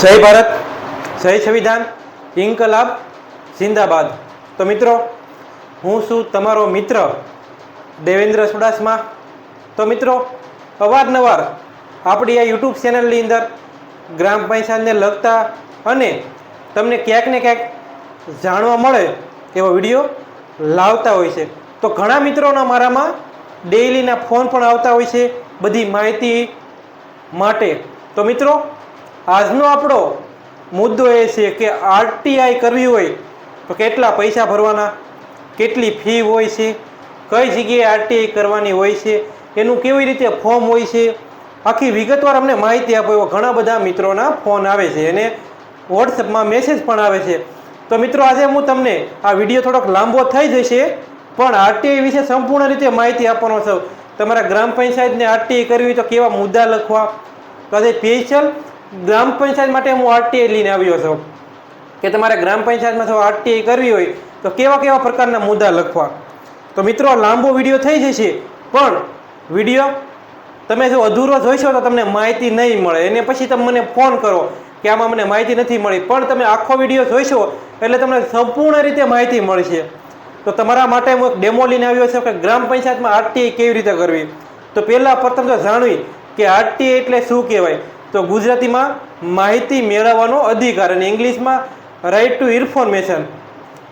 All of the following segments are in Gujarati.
જય ભારત, જય સંવિધાન, ઇન્કલાબ, જિંદાબાદ. તો મિત્રો, હું છું તમારો મિત્ર દેવેન્દ્ર સુડાસમા. તો મિત્રો, અવારનવાર આપણી આ યુટ્યુબ ચેનલની અંદર ગ્રામ પંચાયતને લગતા અને તમને ક્યાંક ને ક્યાંક જાણવા મળે એવો વીડિયો લાવતા હોય છે. તો ઘણા મિત્રોના મારામાં ડેઈલીના ફોન પણ આવતા હોય છે બધી માહિતી માટે. તો મિત્રો આજનો આપણો મુદ્દો એ છે કે આરટીઆઈ કરવી હોય તો કેટલા પૈસા ભરવાના, કેટલી ફી હોય છે, કઈ જગ્યાએ આરટીઆઈ કરવાની હોય છે, એનું કેવી રીતે ફોર્મ હોય છે, આખી વિગતવાર અમને માહિતી આપો એવા ઘણા બધા મિત્રોના ફોન આવે છે અને વોટ્સઅપમાં મેસેજ પણ આવે છે. તો મિત્રો, આજે હું તમને આ વીડિયો થોડોક લાંબો થઈ જશે, પણ આરટીઆઈ વિશે સંપૂર્ણ રીતે માહિતી આપવાનો છું. તમારા ગ્રામ પંચાયતને આરટીઆઈ કરવી તો કેવા મુદ્દા લખવા? તો આજે સ્પેશિયલ ગ્રામ પંચાયત માટે હું આરટીઆઈ લઈને આવ્યો છું. કે તમારે ગ્રામ પંચાયતમાં જો આરટીઆઈ કરવી હોય, તો કેવા કેવા પ્રકારના મુદ્દા લખવા? તો મિત્રો, લાંબો વીડિયો થઈ જશે, પણ વીડિયો તમે જો અધૂરો જોઈશો તો તમને માહિતી નહીં મળે. એને પછી તમે મને ફોન કરો કે આમાં મને માહિતી નથી મળી. પણ તમે આખો વીડિયો જોઈશો એટલે તમને સંપૂર્ણ રીતે માહિતી મળશે. તો તમારા માટે હું એક ડેમો લઈને આવ્યો છું કે ગ્રામ પંચાયતમાં આરટીઆઈ કેવી રીતે કરવી? તો પહેલાં પ્રથમ તો જાણવી કે આરટીઆઈ એટલે શું કહેવાય? તો ગુજરાતીમાં માહિતી મેળવવાનો અધિકાર અને ઇંગ્લિશમાં રાઇટ ટુ ઇન્ફોર્મેશન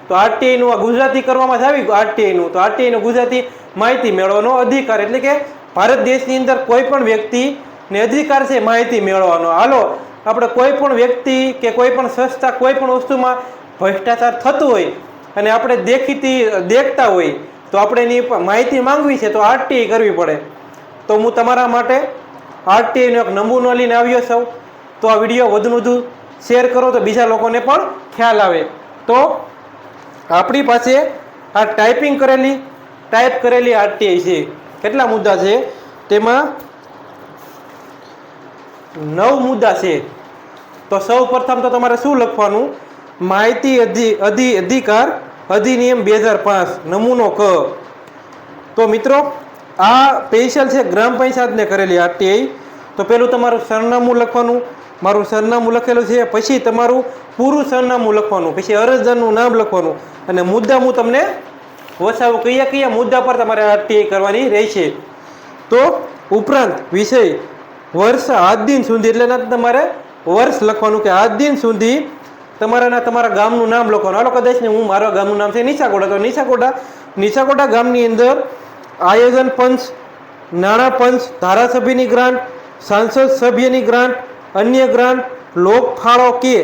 તો આરટીઆઈનું આ ગુજરાતી કરવામાં જ આવી આરટીઆઈનું તો આરટીઆઈનું ગુજરાતી માહિતી મેળવવાનો અધિકાર એટલે કે ભારત દેશની અંદર કોઈ પણ વ્યક્તિને અધિકાર છે માહિતી મેળવવાનો. હાલો, આપણે કોઈ પણ વ્યક્તિ કે કોઈ પણ સંસ્થા કોઈ પણ વસ્તુમાં ભ્રષ્ટાચાર થતું હોય અને આપણે દેખીતી, દેખતા હોય, તો આપણે એની માહિતી માંગવી છે તો આરટીઆઈ કરવી પડે. તો હું તમારા માટે આરટીઆઈનો એક નમૂનો લઈને આવ્યો સૌ તો આ વીડિયો વધુ વધુ શેર કરો તો બીજા લોકોને પણ ખ્યાલ આવે. તો આપણી પાસે આ ટાઈપિંગ કરેલી, ટાઈપ કરેલી આરટીઆઈ છે. કેટલા મુદ્દા છે? તેમાં નવ મુદ્દા છે. તો સૌ પ્રથમ તો તમારે શું લખવાનું? માહિતી અધિ અધિ, અધિકાર અધિનિયમ બે હજાર પાંચ, નમૂનો ક. તો મિત્રો આ સ્પેશિયલ છે, ગ્રામ પંચાયતને કરેલી આરટીઆઈ. તો પેલું તમારું સરનામું લખવાનું, મારું સરનામું લખેલું છે, પછી તમારું પૂરું સરનામું લખવાનું, પછી અરજદારનું નામ લખવાનું, અને મુદ્દા હું તમને વસાવું. કયા કયા મુદ્દા પર તમારે આરટીઆઈ કરવાની રહેશે? તો ઉપરાંત વિષય, વર્ષ આજ દિન સુધી, એટલે ના તમારે વર્ષ લખવાનું કે આજ દિન સુધી તમારાના તમારા ગામનું નામ લખવાનું. હાલો, કદાચ ને હું મારા ગામનું નામ છે નીસાકોટા તો નીસાકોટા નીસાકોટા ગામની અંદર આયોજન પંચ, નાણાં પંચ, ધારાસભ્યની ગ્રાન્ટ, સાંસદ સભ્યની ગ્રાન્ટ, અન્ય ગ્રાન્ટ, લોકફાળો કે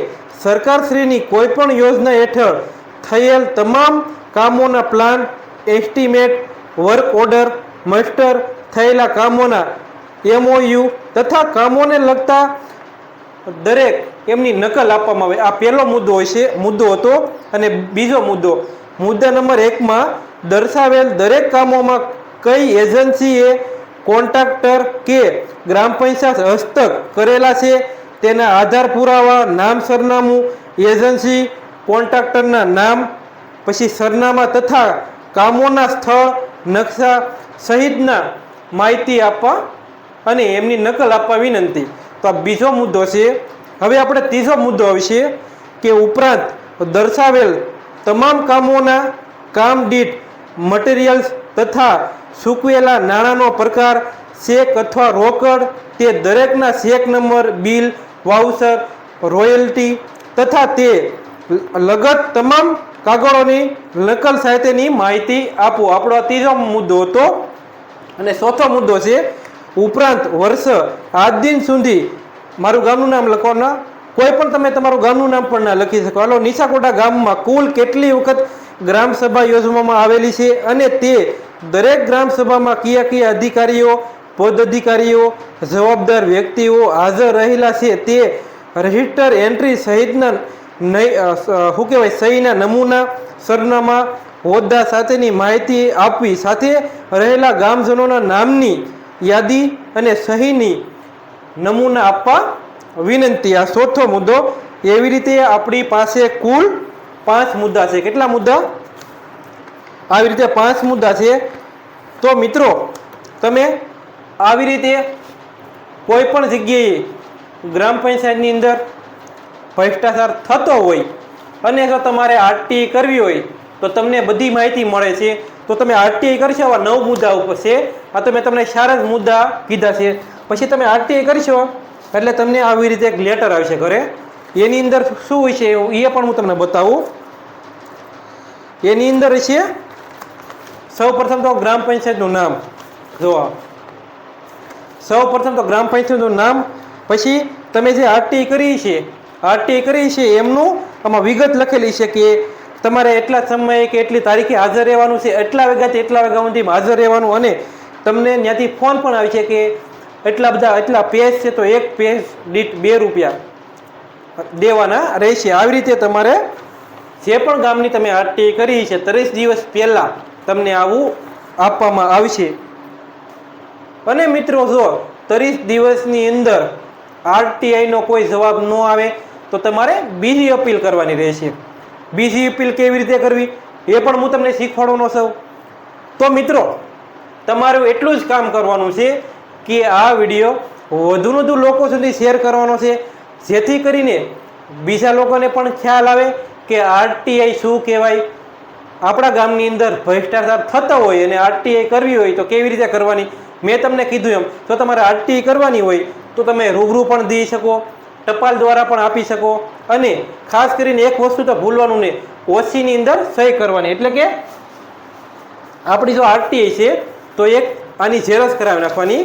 સરકારશ્રીની કોઈપણ યોજના હેઠળ થયેલ તમામ કામોના plan, estimate, work order, muster, થયેલા કામોના એમઓયુ તથા કામોને લગતા દરેક એમની નકલ આપવામાં આવે. આ પહેલો મુદ્દો હોય છે, મુદ્દો હતો અને બીજો મુદ્દો, મુદ્દા નંબર એકમાં દર્શાવેલ દરેક કામોમાં કઈ એજન્સીએ કોન્ટ્રાક્ટર કે ગ્રામ પંચાયત હસ્તક કરેલા છે? તેના આધાર પુરાવા, નામ સરનામું, એજન્સી, કોન્ટ્રાક્ટરના નામ, પછી સરનામા તથા કામોના સ્થળ, નકશા સહિતના માહિતી આપવા અને એમની નકલ આપવા વિનંતી. તો આ બીજો મુદ્દો છે. હવે આપણે ત્રીજો મુદ્દો આવશે કે ઉપરાંત દર્શાવેલ તમામ કામોના કામ દીઠ મટીરિયલ્સ તથા સૂકવેલા નાણાંનો પ્રકાર ચેક અથવા રોકડ તે દરેકના cheque number, bill, voucher, royalty તથા તે લગત તમામ કાગળોની નકલ સાથેની માહિતી આપો. આપણો ત્રીજો મુદ્દો હતો. અને ચોથો મુદ્દો છે, ઉપરાંત વર્ષ આજ દિન સુધી મારું ગામનું નામ લખવાના. કોઈ પણ તમે તમારું ગામનું નામ પણ ના લખી શકો. હાલો નિશાકોટા ગામમાં કુલ કેટલી વખત ગ્રામ સભા યોજવામાં આવેલી છે અને તે દરેક ગ્રામસભામાં કયા કયા અધિકારીઓ, પદ અધિકારીઓ, જવાબદાર વ્યક્તિઓ હાજર રહેલા છે તે રજિસ્ટર એન્ટ્રી સહિતના શું કહેવાય, સહીના નમૂના, સરનામા, હોદ્દા સાથેની માહિતી આપવી સાથે રહેલા ગામજનોના નામની યાદી અને સહીની નમૂના આપવા વિનંતી. આ ચોથો મુદ્દો એવી રીતે આપણી પાસે કુલ પાંચ મુદ્દા છે. કેટલા મુદ્દા? આવી રીતે પાંચ મુદ્દા છે. તો મિત્રો, તમે આવી રીતે કોઈ પણ જગ્યાએ ગ્રામ પંચાયતની અંદર ભ્રષ્ટાચાર થતો હોય અને જો તમારે આરટીઆઈ કરવી હોય, તો તમને બધી માહિતી મળે છે. તો તમે આરટીઆઈ કરશો આવા નવ મુદ્દા ઉપર છે. આ તો મેં તમને સારા જ મુદ્દા કીધા છે. પછી તમે આરટીઆઈ કરશો, એટલે તમને આવી રીતે એક લેટર આવશે ઘરે. એની અંદર શું હોય છે એ પણ હું તમને બતાવું. એની અંદર છે સૌ પ્રથમ તો ગ્રામ પંચાયતનું નામ. જોવા સૌ પ્રથમ તો ગ્રામ પંચાયતનું નામ, પછી તમે જે આરટી કરી છે આરટી કરી છે, એમનું આમાં વિગત લખેલી છે કે તમારે એટલા સમયે કે એટલી તારીખે હાજર રહેવાનું છે, એટલા વાગ્યાથી એટલા વાગ્યા સુધી હાજર રહેવાનું અને તમને ત્યાંથી ફોન પણ આવે છે કે એટલા બધા, એટલા પેજ છે તો એક પેજ દીઠ બે રૂપિયા. દેવાના રહેશે. આવી રીતે તમારે જે પણ ગામની તમે આરટી કરી છે, ત્રીસ દિવસ પહેલાં તમને આવું આપવામાં આવશે. અને મિત્રો જો ત્રીસ દિવસની અંદર આરટીઆઈનો કોઈ જવાબ ન આવે, તો તમારે બીજી અપીલ કરવાની રહેશે. બીજી અપીલ કેવી રીતે કરવી? એ પણ હું તમને શીખવાડવાનો છું. તો મિત્રો, તમારું એટલું જ કામ કરવાનું છે કે આ વીડિયો વધુ વધુ લોકો સુધી શેર કરવાનો છે. જેથી કરીને બીજા લોકોને પણ ખ્યાલ આવે કે આરટીઆઈ શું કહેવાય. આપણા ગામની અંદર ભ્રષ્ટાચાર થતો હોય અને આરટીઆઈ કરવી હોય તો કેવી રીતે કરવાની? મેં તમને કીધું એમ, જો તમારે આરટીઆઈ કરવાની હોય તો તમે રૂબરૂ પણ દઈ શકો, ટપાલ દ્વારા પણ આપી શકો અને ખાસ કરીને એક વસ્તુ તો ભૂલવાનું નહીં, ઓસીની અંદર સહી કરવાની. એટલે કે આપણી જો આરટીઆઈ છે તો એક આની ઝેરોસ કરાવી નાખવાની.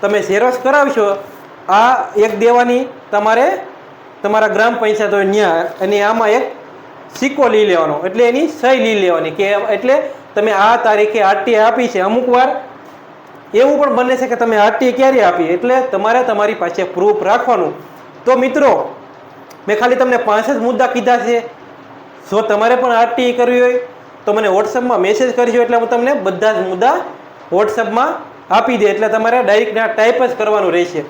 તમે ઝેરોક્ષ કરાવશો આ એક દેવાની તમારે તમારા ગ્રામ પંચાયત હોય ત્યાં અને આમાં એક સિક્કો લઈ લેવાનો, એટલે એની સહી લઈ લેવાની, કે એટલે તમે આ તારીખે આરટીએ આપી છે અમુક વાર. એવું પણ બને છે કે તમે આરટીઆઈ ક્યારે આપી? એટલે તમારે તમારી પાસે પ્રૂફ રાખવાનું. તો મિત્રો, મેં ખાલી તમને પાંચ જ મુદ્દા કીધા છે. જો તમારે પણ આરટીઆઈ કરવી હોય, તો મને વોટ્સઅપમાં મેસેજ કરજો, એટલે હું તમને બધા જ મુદ્દા વોટ્સઅપમાં આપી દે, એટલે તમારે ડાયરેક્ટ ટાઈપ જ કરવાનું રહેશે.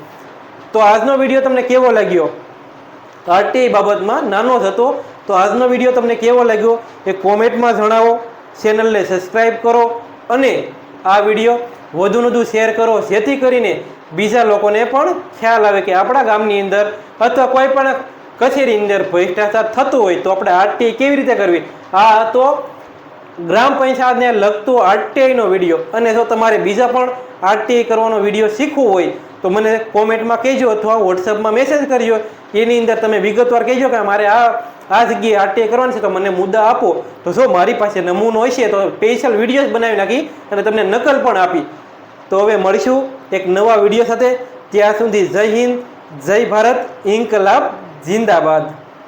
તો આજનો વીડિયો તમને કેવો લાગ્યો? આરટીઆઈ બાબતમાં નાનો હતો. તો આજનો વીડિયો તમને કેવો લાગ્યો? એ કોમેન્ટમાં જણાવો. ચેનલને સબસ્ક્રાઈબ કરો અને આ વીડિયો વધુને વધુ શેર કરો. જેથી કરીને બીજા લોકોને પણ ખ્યાલ આવે કે આપણા ગામની અંદર અથવા કોઈ પણ કચેરી અંદર ભ્રષ્ટાચાર થતું હોય તો આપણે આરટીઆઈ કેવી રીતે કરવી? આ હતો ગ્રામ પંચાયતને લગતો આરટીઆઈનો વીડિયો. અને જો તમારે બીજા પણ આરટીઆઈ કરવાનો વીડિયો શીખવું હોય તો મને કોમેન્ટમાં કહેજો અથવા વોટ્સઅપમાં મેસેજ કરજો. એની અંદર તમે વિગતવાર કહેજો કે મારે આ આ જગ્યાએ આરટીઆઈ કરવાની છે, તો મને મુદ્દા આપો. તો જો મારી પાસે નમૂનો હશે, તો સ્પેશિયલ વીડિયો જ બનાવી નાખી અને તમને નકલ પણ આપી. તો હવે મળીશું એક નવા વીડિયો સાથે. ત્યાં સુધી જય હિન્દ, જય ભારત, ઇન્કલાબ, જિંદાબાદ.